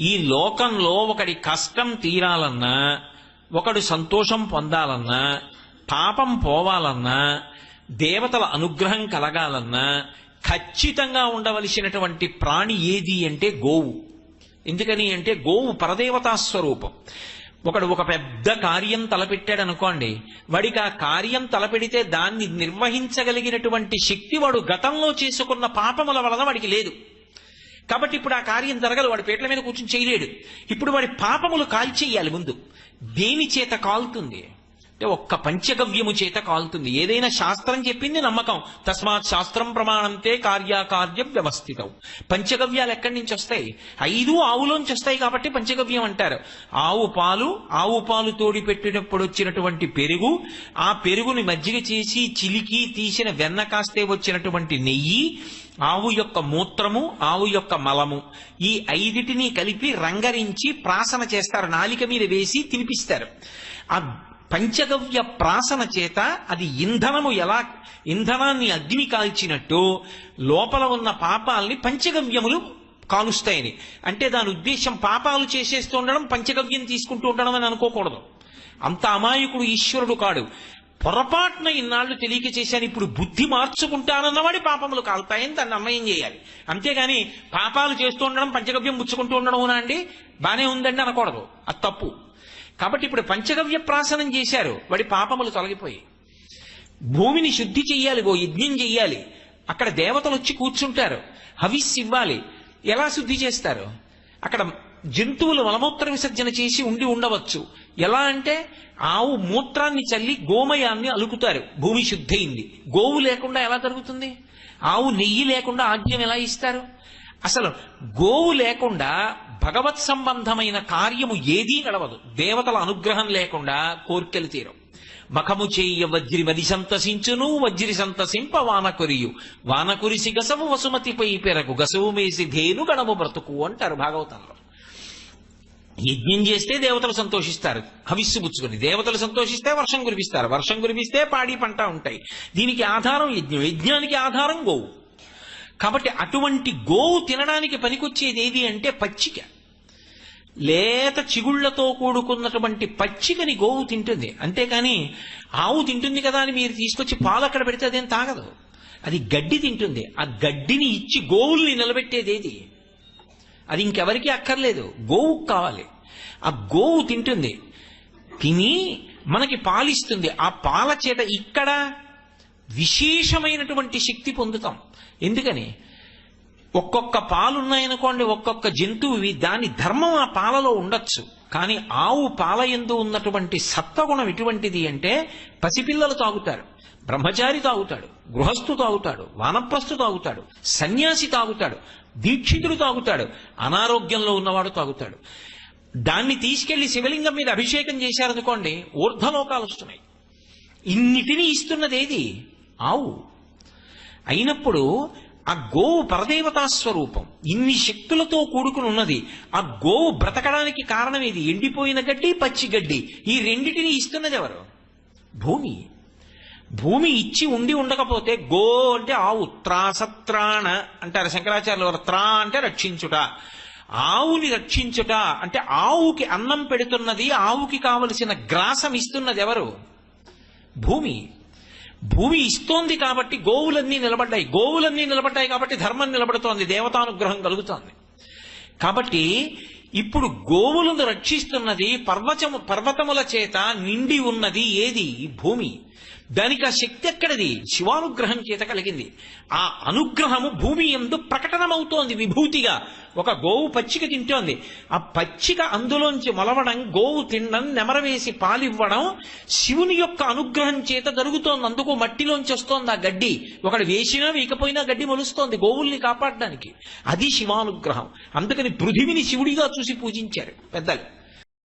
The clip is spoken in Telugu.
ఈ లోకంలో ఒకడి కష్టం తీరాలన్నా ఒకడు సంతోషం పొందాలన్నా పాపం పోవాలన్నా దేవతల అనుగ్రహం కలగాలన్నా ఖచ్చితంగా ఉండవలసినటువంటి ప్రాణి ఏది అంటే గోవు. ఎందుకని అంటే గోవు పరదేవతా స్వరూపం. ఒకడు ఒక పెద్ద కార్యం తలపెట్టాడు అనుకోండి వాడికి ఆ కార్యం తలపెడితే దాన్ని నిర్వహించగలిగినటువంటి శక్తి వాడు గతంలో చేసుకున్న పాపముల వలన వాడికి లేదు. కాబట్టి ఇప్పుడు ఆ కార్యం జరగదు. వాడి పేట్ల మీద కూర్చొని చేయలేడు. ఇప్పుడు వాడి పాపములు కాల్చేయాలి ముందు. దేని చేత కాలుతుంది? అంటే ఒక్క పంచగవ్యము చేత కాలుతుంది. ఏదైనా శాస్త్రం చెప్పింది నమ్మకం. తస్మాత్ శాస్త్రం ప్రమాణంతే కార్యాకార్య వ్యవస్థితం పంచగవ్యాలు ఎక్కడి నుంచి వస్తాయి? ఐదు ఆవులోంచి వస్తాయి కాబట్టి పంచగవ్యం అంటారు. ఆవు పాలు ఆవు పాలు తోడి పెట్టినప్పుడు వచ్చినటువంటి పెరుగు ఆ పెరుగుని మజ్జిగ చేసి చిలికి తీసిన వెన్న కాస్తే వచ్చినటువంటి నెయ్యి ఆవు యొక్క మూత్రము ఆవు యొక్క మలము ఈ ఐదిటిని కలిపి రంగరించి ప్రాసన చేస్తారు. నాలిక మీద వేసి తినిపిస్తారు. ఆ పంచగవ్య ప్రాసన చేత అది ఇంధనము ఎలా ఇంధనాన్ని అగ్ని కాల్చినట్టు లోపల ఉన్న పాపాల్ని పంచగవ్యములు కాలుస్తాయని. అంటే దాని ఉద్దేశం పాపాలు చేసేస్తూ ఉండడం పంచగవ్యం తీసుకుంటూ ఉండడం అని అనుకోకూడదు. అంత అమాయకుడు ఈశ్వరుడు కాడు. పొరపాటున ఇన్నాళ్ళు తెలియక చేశాను ఇప్పుడు బుద్ధి మార్చుకుంటానన్నవాడి పాపములు కాలుతాయని దాన్ని అన్వయం చేయాలి. అంతేగాని పాపాలు చేస్తూ ఉండడం పంచగవ్యం ముచ్చుకుంటూ ఉండడం అండి? బానే ఉందండి అనకూడదు. అది తప్పు. కాబట్టి ఇప్పుడు పంచగవ్య ప్రాసనం చేశారు. వాడి పాపములు తొలగిపోయి భూమిని శుద్ధి చెయ్యాలి ఓ యజ్ఞం చెయ్యాలి. అక్కడ దేవతలు వచ్చి కూర్చుంటారు. హవిస్ ఇవ్వాలి. ఎలా శుద్ధి చేస్తారు? అక్కడ జంతువులు మలమూత్ర విసర్జన చేసి ఉండి ఉండవచ్చు. ఎలా అంటే ఆవు మూత్రాన్ని చల్లి గోమయాన్ని అలుకుతారు. భూమి శుద్ధయింది. గోవు లేకుండా ఎలా జరుగుతుంది? ఆవు నెయ్యి లేకుండా ఆజ్ఞం ఎలా ఇస్తారు? అసలు గోవు లేకుండా భగవత్ సంబంధమైన కార్యము ఏదీ నడవదు. దేవతల అనుగ్రహం లేకుండా కోర్కెలు తీరం మఖము చేయ వజ్రి మది సంతసించును వజ్రి సంతసింప వాన కొరియు. వాన కురిసి గసవు వసుమతిపై పెరగు. గసవు మేసి ధేను గణము బ్రతుకు అంటారు భాగవతంలో. యజ్ఞం చేస్తే దేవతలు సంతోషిస్తారు. హవిస్సు పుచ్చుకుని దేవతలు సంతోషిస్తే వర్షం కురిపిస్తారు. వర్షం కురిపిస్తే పాడి పంట ఉంటాయి. దీనికి ఆధారం యజ్ఞం. యజ్ఞానికి ఆధారం గోవు. కాబట్టి అటువంటి గోవు తినడానికి పనికొచ్చేది ఏది అంటే పచ్చిక. లేత చిగుళ్ళతో కూడుకున్నటువంటి పచ్చికని గోవు తింటుంది. అంతేకాని ఆవు తింటుంది కదా అని మీరు తీసుకొచ్చి పాలు అక్కడ పెడితే అదేం తాగదు. అది గడ్డి తింటుంది. ఆ గడ్డిని ఇచ్చి గోవుల్ని నిలబెట్టేది ఏది? అది ఇంకెవరికి అక్కర్లేదు. గోవు కావాలి. ఆ గోవు తింటుంది. తిని మనకి పాలిస్తుంది. ఆ పాల చేత ఇక్కడ విశేషమైనటువంటి శక్తి పొందుతాం. ఎందుకని? ఒక్కొక్క పాలున్నాయనుకోండి ఒక్కొక్క జంతువువి దాని ధర్మం ఆ పాలలో ఉండొచ్చు. కానీ ఆవు పాల ఎందు ఉన్నటువంటి సత్వగుణం ఎటువంటిది అంటే పసిపిల్లలు తాగుతారు బ్రహ్మచారి తాగుతాడు గృహస్థు తాగుతాడు వానప్రస్థు తాగుతాడు సన్యాసి తాగుతాడు దీక్షితుడు తాగుతాడు అనారోగ్యంలో ఉన్నవాడు తాగుతాడు. దాన్ని తీసుకెళ్ళి శివలింగం మీద అభిషేకం చేశారనుకోండి ఊర్ధలోకాలు వస్తున్నాయి. ఇన్నిటినీ ఇస్తున్నది ఏది ఆవు. అయినప్పుడు ఆ గోవు పరదేవతా స్వరూపం ఇన్ని శక్తులతో కూడుకుని ఉన్నది. ఆ గోవు బ్రతకడానికి కారణం ఏది? ఎండిపోయిన గడ్డి పచ్చి గడ్డి. ఈ రెండిటిని ఇస్తున్నది ఎవరు? భూమి. భూమి ఇచ్చి ఉండి ఉండకపోతే గో అంటే ఆవు. త్రాసత్రాణ అంటారు శంకరాచార్యుల వారు. త్రా అంటే రక్షించుట. ఆవుని రక్షించుట అంటే ఆవుకి అన్నం పెడుతున్నది ఆవుకి కావలసిన గ్రాసం ఇస్తున్నది ఎవరు? భూమి. భూమి ఇస్తోంది కాబట్టి గోవులన్నీ నిలబడ్డాయి. గోవులన్నీ నిలబడ్డాయి కాబట్టి ధర్మం నిలబడుతోంది. దేవతానుగ్రహం కలుగుతోంది. కాబట్టి ఇప్పుడు గోవులను రక్షిస్తున్నది పర్వతము పర్వతముల చేత నిండి ఉన్నది ఏది? భూమి. దానికి ఆ శక్తి ఎక్కడిది? శివానుగ్రహం చేత కలిగింది. ఆ అనుగ్రహము భూమి ఎందు ప్రకటనమవుతోంది విభూతిగా. ఒక గోవు పచ్చిక తింటోంది. ఆ పచ్చిక అందులోంచి మొలవడం గోవు తినడం నెమరవేసి పాలివ్వడం శివుని యొక్క అనుగ్రహం చేత జరుగుతోంది. అందుకు మట్టిలోంచి వస్తోంది ఆ గడ్డి. ఒకడు వేసినా వేయకపోయినా గడ్డి మొలుస్తోంది గోవుల్ని కాపాడడానికి. అది శివానుగ్రహం. అందుకని పృథివిని శివుడిగా చూసి పూజించారు పెద్దలు.